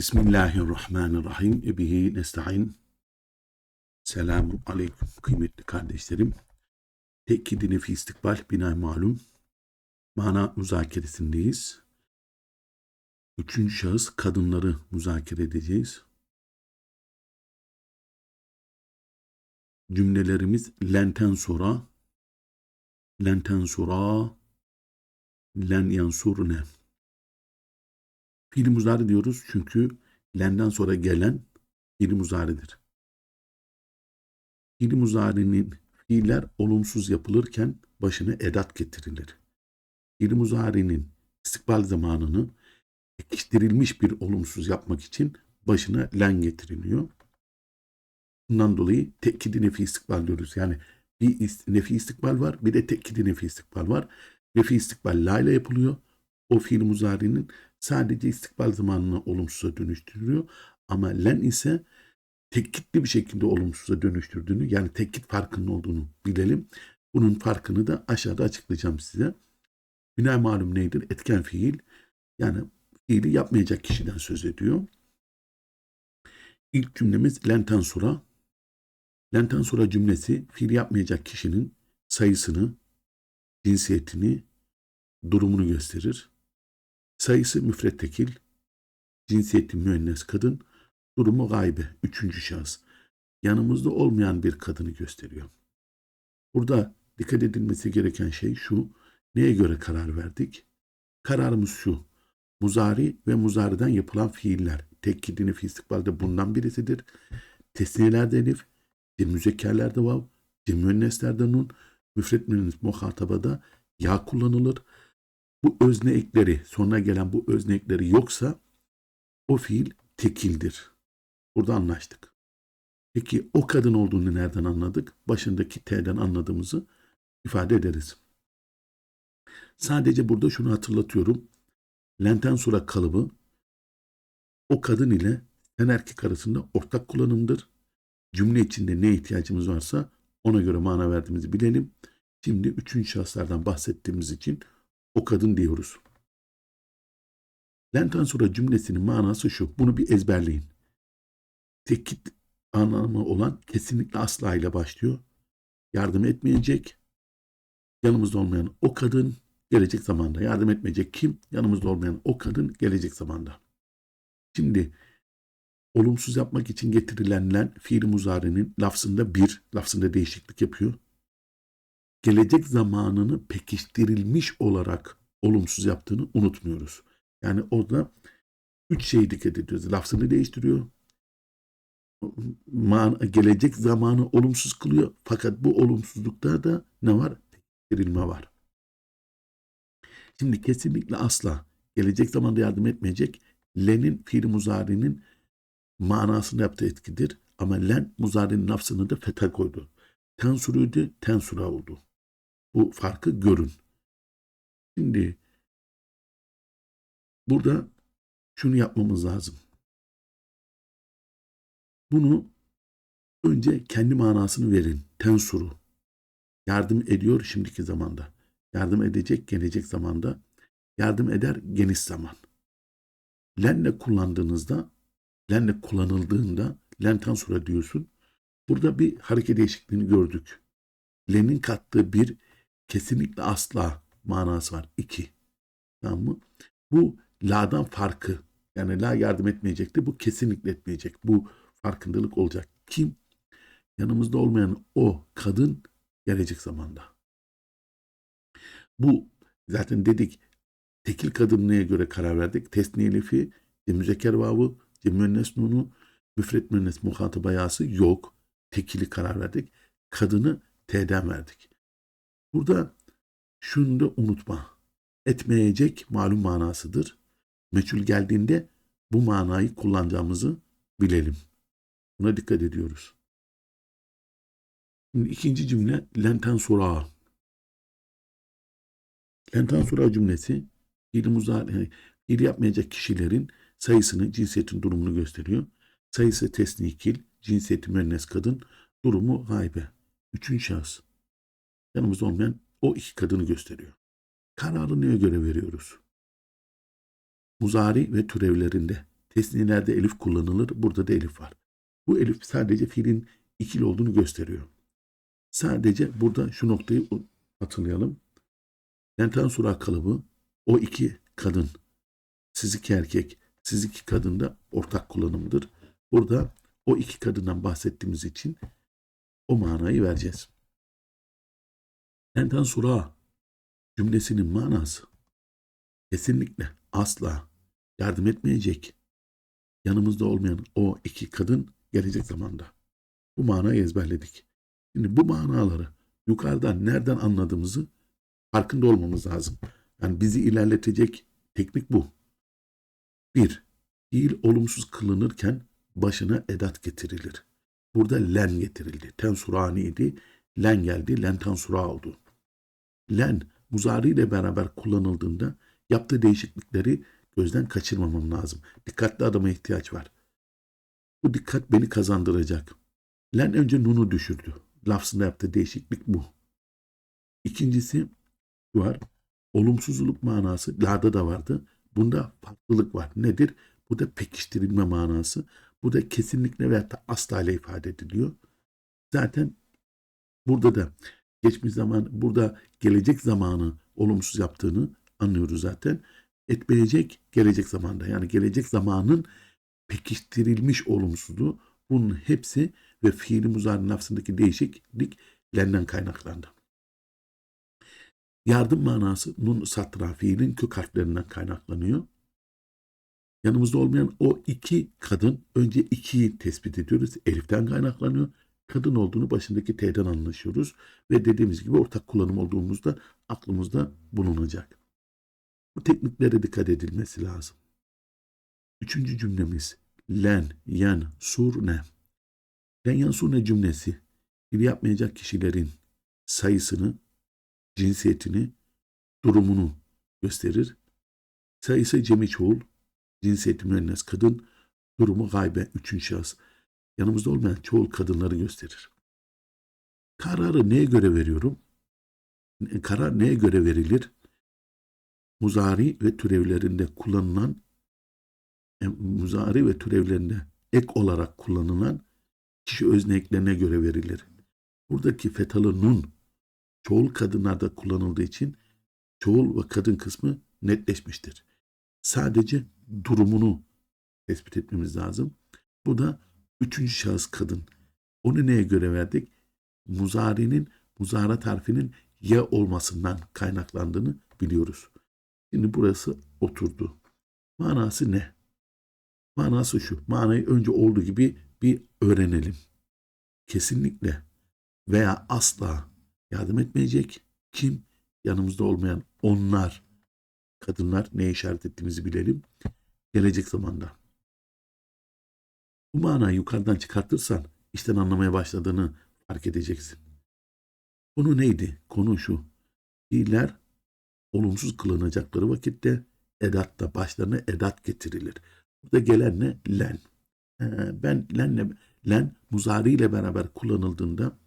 Bismillahirrahmanirrahim. Ebihi nesta'in. Selamun aleyküm kıymetli kardeşlerim. Tekkidi nefi istikbal bina malum. Mana müzakeresindeyiz. Üçüncü şahıs kadınları müzakere edeceğiz. Cümlelerimiz lenten sonra lenten sonra len yansurne Fiil muzari diyoruz çünkü lenden sonra gelen fiil muzaridir. Fiil muzarinin fiiller olumsuz yapılırken başına edat getirilir. Fiil muzarinin istikbal zamanını ekiştirilmiş bir olumsuz yapmak için başına len getiriliyor. Bundan dolayı tekkidi nefi istikbal diyoruz. Yani bir nefi istikbal var bir de tekkidi nefi istikbal var. Nefi istikbal la ile yapılıyor. O fiil muzarinin sadece istikbal zamanını olumsuza dönüştürüyor. Ama len ise tekkitli bir şekilde olumsuza dönüştürdüğünü yani tekkit farkının olduğunu bilelim. Bunun farkını da aşağıda açıklayacağım size. Bina malum nedir? Etken fiil. Yani fiili yapmayacak kişiden söz ediyor. İlk cümlemiz lenten sura. Lenten sura cümlesi fiil yapmayacak kişinin sayısını, cinsiyetini, durumunu gösterir. Sayısı müfret tekil, cinsiyeti müennes kadın, durumu gaybe, üçüncü şahıs. Yanımızda olmayan bir kadını gösteriyor. Burada dikkat edilmesi gereken şey şu, neye göre karar verdik? Kararımız şu, muzari ve muzariden yapılan fiiller, tekkidini fi istikbalde bundan birisidir. Tesniyelerde elif, müzekkerlerde vav, müenneslerde nun, müfret müennes muhatabada ya kullanılır bu özne ekleri, sonra gelen bu özne ekleri yoksa o fiil tekildir. Burada anlaştık. Peki o kadın olduğunu nereden anladık? Başındaki T'den anladığımızı ifade ederiz. Sadece burada şunu hatırlatıyorum. Lenten sura kalıbı o kadın ile sen erkek arasında ortak kullanımdır. Cümle içinde ne ihtiyacımız varsa ona göre mana verdiğimizi bilelim. Şimdi üçüncü şahıslardan bahsettiğimiz için o kadın diyoruz. Lenten sonra cümlesinin manası şu. Bunu bir ezberleyin. Tekit anlamı olan kesinlikle asla ile başlıyor. Yardım etmeyecek. Yanımızda olmayan o kadın gelecek zamanda. Yardım etmeyecek kim? Yanımızda olmayan o kadın gelecek zamanda. Şimdi olumsuz yapmak için getirilen fiil muzarinin lafzında bir, lafzında değişiklik yapıyor gelecek zamanını pekiştirilmiş olarak olumsuz yaptığını unutmuyoruz. Yani orada üç şey dikkat ediyoruz. Lafzını değiştiriyor. Man, gelecek zamanı olumsuz kılıyor. Fakat bu olumsuzlukta da ne var? Pekiştirilme var. Şimdi kesinlikle asla gelecek zamanda yardım etmeyecek. Len'in fiil muzarinin manasını yaptığı etkidir. Ama len muzarinin lafzını da fetha koydu. Tensuruydu, tensura oldu. Bu farkı görün. Şimdi burada şunu yapmamız lazım. Bunu önce kendi manasını verin. Tensuru. Yardım ediyor şimdiki zamanda. Yardım edecek gelecek zamanda. Yardım eder geniş zaman. Lenle kullandığınızda, lenle kullanıldığında len tensura diyorsun. Burada bir hareket değişikliğini gördük. Len'in kattığı bir kesinlikle asla manası var. İki. Tamam mı? Bu la'dan farkı. Yani la yardım etmeyecekti. Bu kesinlikle etmeyecek. Bu farkındalık olacak. Kim? Yanımızda olmayan o kadın gelecek zamanda. Bu zaten dedik tekil kadınlığa göre karar verdik. Tesniyelifi, müzekker vavı, müennes nunu, müfret müennes muhataba yok. Tekili karar verdik. Kadını T'den verdik. Burada şunu da unutma. Etmeyecek malum manasıdır. Meçhul geldiğinde bu manayı kullanacağımızı bilelim. Buna dikkat ediyoruz. Şimdi ikinci cümle lenten sura. Lenten sura cümlesi fiil, muzari, fiil yapmayacak kişilerin sayısını, cinsiyetin durumunu gösteriyor. Sayısı tesnikil, cinsiyeti müennes kadın, durumu gaybe. Üçüncü şahıs yanımızda olmayan o iki kadını gösteriyor. Kararı neye göre veriyoruz? Muzari ve türevlerinde tesniyelerde elif kullanılır. Burada da elif var. Bu elif sadece fiilin ikili olduğunu gösteriyor. Sadece burada şu noktayı hatırlayalım. Lenten sura kalıbı o iki kadın, siz iki erkek, siz iki kadın da ortak kullanımıdır. Burada o iki kadından bahsettiğimiz için o manayı vereceğiz. Lenten sura cümlesinin manası kesinlikle asla yardım etmeyecek yanımızda olmayan o iki kadın gelecek zamanda. Bu manayı ezberledik. Şimdi bu manaları yukarıdan nereden anladığımızı farkında olmamız lazım. Yani bizi ilerletecek teknik bu. Bir, fiil olumsuz kılınırken başına edat getirilir. Burada len getirildi. Tensuraniydi. Len geldi. Len tensura oldu. Len muzari ile beraber kullanıldığında yaptığı değişiklikleri gözden kaçırmamam lazım. Dikkatli adama ihtiyaç var. Bu dikkat beni kazandıracak. Len önce nunu düşürdü. Lafzında yaptığı değişiklik bu. İkincisi var. Olumsuzluk manası la'da da vardı. Bunda farklılık var. Nedir? Bu da pekiştirilme manası. Bu da kesinlikle veya da asla ile ifade ediliyor. Zaten burada da geçmiş zaman, burada gelecek zamanı olumsuz yaptığını anlıyoruz zaten. Etmeyecek gelecek zamanda. Yani gelecek zamanın pekiştirilmiş olumsuzluğu bunun hepsi ve fiili muzarın lafzındaki değişiklik kaynaklandı. Yardım manası nun satra fiilin kök harflerinden kaynaklanıyor. Yanımızda olmayan o iki kadın önce ikiyi tespit ediyoruz. Elif'ten kaynaklanıyor. Kadın olduğunu başındaki T'den anlaşıyoruz. Ve dediğimiz gibi ortak kullanım olduğumuzda aklımızda bulunacak. Bu tekniklere dikkat edilmesi lazım. Üçüncü cümlemiz len, yen, sur, ne. Len, yen, sur, ne cümlesi bir yapmayacak kişilerin sayısını, cinsiyetini, durumunu gösterir. Sayısı cemi çoğul, cinsiyeti müennes kadın, durumu gaybe, üçüncü şahıs. Yanımızda olmayan çoğul kadınları gösterir. Kararı neye göre veriyorum? Karar neye göre verilir? Muzari ve türevlerinde kullanılan e, muzari ve türevlerinde ek olarak kullanılan kişi özne eklerine göre verilir. Buradaki fetalı nun çoğul kadınlarda kullanıldığı için çoğul ve kadın kısmı netleşmiştir. Sadece durumunu tespit etmemiz lazım. Bu da üçüncü şahıs kadın. Onu neye göre verdik? Muzari'nin, muzara tarifinin ya olmasından kaynaklandığını biliyoruz. Şimdi burası oturdu. Manası ne? Manası şu. Manayı önce olduğu gibi bir öğrenelim. Kesinlikle veya asla yardım etmeyecek. Kim? Yanımızda olmayan onlar. Kadınlar ne işaret ettiğimizi bilelim. Gelecek zamanda. Bu manayı yukarıdan çıkartırsan işten anlamaya başladığını fark edeceksin. Konu neydi? Konu şu. Fiiller olumsuz kılınacakları vakitte edatta başlarına edat getirilir. Burada gelen ne? Len. Ee, ben lenle len muzari ile beraber kullanıldığında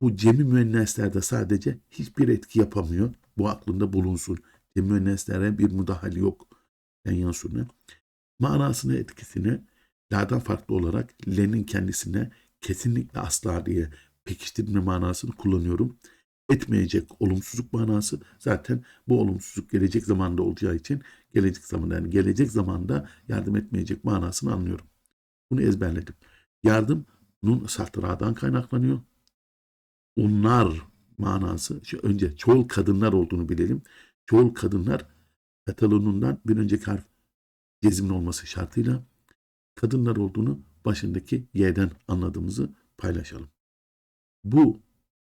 bu cemi müenneslerde sadece hiçbir etki yapamıyor. Bu aklında bulunsun. Cemi müenneslere bir müdahale yok. Len yansune. Manasını etkisini la'dan farklı olarak lenin kendisine kesinlikle asla diye pekiştirme manasını kullanıyorum. Etmeyecek olumsuzluk manası zaten bu olumsuzluk gelecek zamanda olacağı için gelecek zamanda yani gelecek zamanda yardım etmeyecek manasını anlıyorum. Bunu ezberledim. Yardım nun sahtıradan kaynaklanıyor. Onlar manası şu önce çoğul kadınlar olduğunu bilelim. Çoğul kadınlar Katalonundan bir önceki harf cezmin olması şartıyla kadınlar olduğunu başındaki Y'den anladığımızı paylaşalım. Bu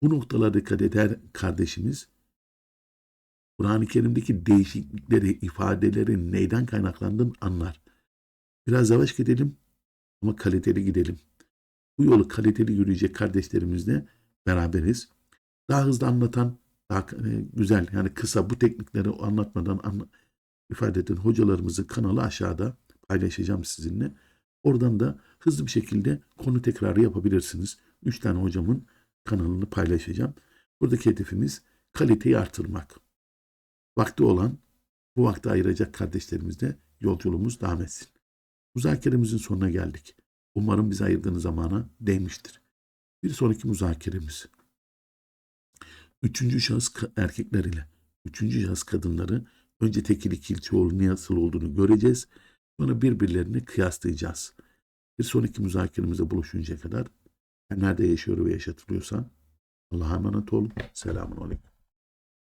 bu noktalara dikkat eder kardeşimiz Kur'an-ı Kerim'deki değişiklikleri, ifadeleri neyden kaynaklandığını anlar. Biraz yavaş gidelim ama kaliteli gidelim. Bu yolu kaliteli yürüyecek kardeşlerimizle beraberiz. Daha hızlı anlatan, daha e, güzel yani kısa bu teknikleri anlatmadan anla, ifade eden hocalarımızın kanalı aşağıda paylaşacağım sizinle. Oradan da hızlı bir şekilde konu tekrarı yapabilirsiniz. Üç tane hocamın kanalını paylaşacağım. Buradaki hedefimiz kaliteyi artırmak. Vakti olan bu vakti ayıracak kardeşlerimizle yolculuğumuz devam etsin. Müzakeremizin sonuna geldik. Umarım bize ayırdığınız zamana değmiştir. Bir sonraki müzakeremiz. Üçüncü şahıs erkekler ile üçüncü şahıs kadınları önce tekil ikil çoğul nasıl olduğunu göreceğiz. Sonra birbirlerini kıyaslayacağız. Bir sonraki müzakeremize buluşuncaya kadar nerede yaşıyor ve yaşatılıyorsa Allah'a emanet olun. Selamun Aleyküm.